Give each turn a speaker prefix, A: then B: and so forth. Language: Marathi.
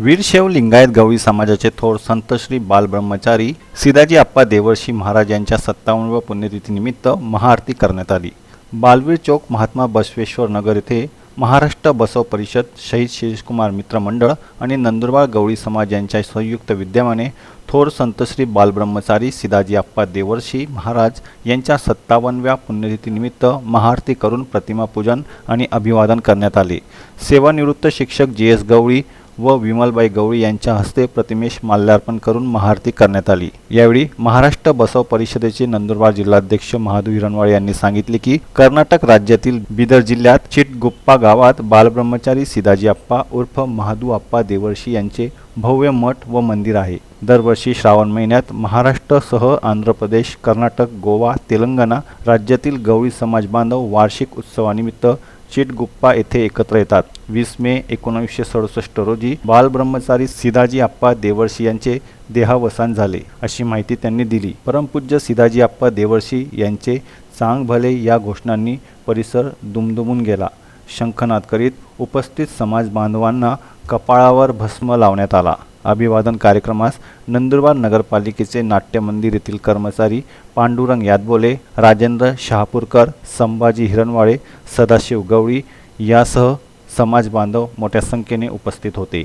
A: वीरशैव लिंगायत गवळी समाजाचे थोर संत श्री बालब्रह्मचारी सिदाजी आप्पा देवर्षी महाराज यांच्या सत्तावन्नव्या पुण्यतिथीनिमित्त महाआरती करण्यात आली. बालवीर चौक महात्मा बसवेश्वर नगर येथे महाराष्ट्र बसव परिषद शहीद शिरीषकुमार मित्र मंडळ आणि नंदुरबार गवळी समाज यांच्या संयुक्त विद्यमाने थोर संत श्री बालब्रह्मचारी सिदाजी आप्पा देवर्षी महाराज यांच्या सत्तावन्नव्या पुण्यतिथीनिमित्त महाआरती करून प्रतिमापूजन आणि अभिवादन करण्यात आले. सेवानिवृत्त शिक्षक जी एस गवळी व विमलबाई गवळी यांच्या हस्ते प्रतिमेश माल्यार्पण करून महाआरती करण्यात आली. यावेळी महाराष्ट्र बसव परिषदेचे नंदुरबार जिल्हाध्यक्ष महादू हिरणवाळे यांनी सांगितले की कर्नाटक राज्यातील बिदर जिल्ह्यात चिटगुप्पा गावात बालब्रह्मचारी सिदाजी आप्पा उर्फ महादू आप्पा देवर्षी यांचे भव्य मठ व मंदिर आहे. दरवर्षी श्रावण महिन्यात महाराष्ट्रसह आंध्र प्रदेश कर्नाटक गोवा तेलंगणा राज्यातील गवळी समाज बांधव वार्षिक उत्सवानिमित्त चिटगुप्पा येथे एकत्र येतात. वीस मे एकोणीसशे सडुसष्ट रोजी बालब्रह्मचारी सिदाजी आप्पा देवर्षी यांचे देहावसान झाले अशी माहिती त्यांनी दिली. परमपूज्य सिदाजी आप्पा देवर्षी यांचे चांग भले या घोषणांनी परिसर दुमदुमून गेला. शंखनाद करीत उपस्थित समाज बांधवांना कपाळावर भस्म लावण्यात आला. अभिवादन कार्यक्रमास नंदुरबार नगरपालिकेचे नाट्य मंदिर येथील कर्मचारी पांडुरंग यादबोले राजेंद्र शहापूरकर संभाजी हिरणवाळे सदाशिव गवळी यासह समाज बांधव मोठ्या संख्येने उपस्थित होते.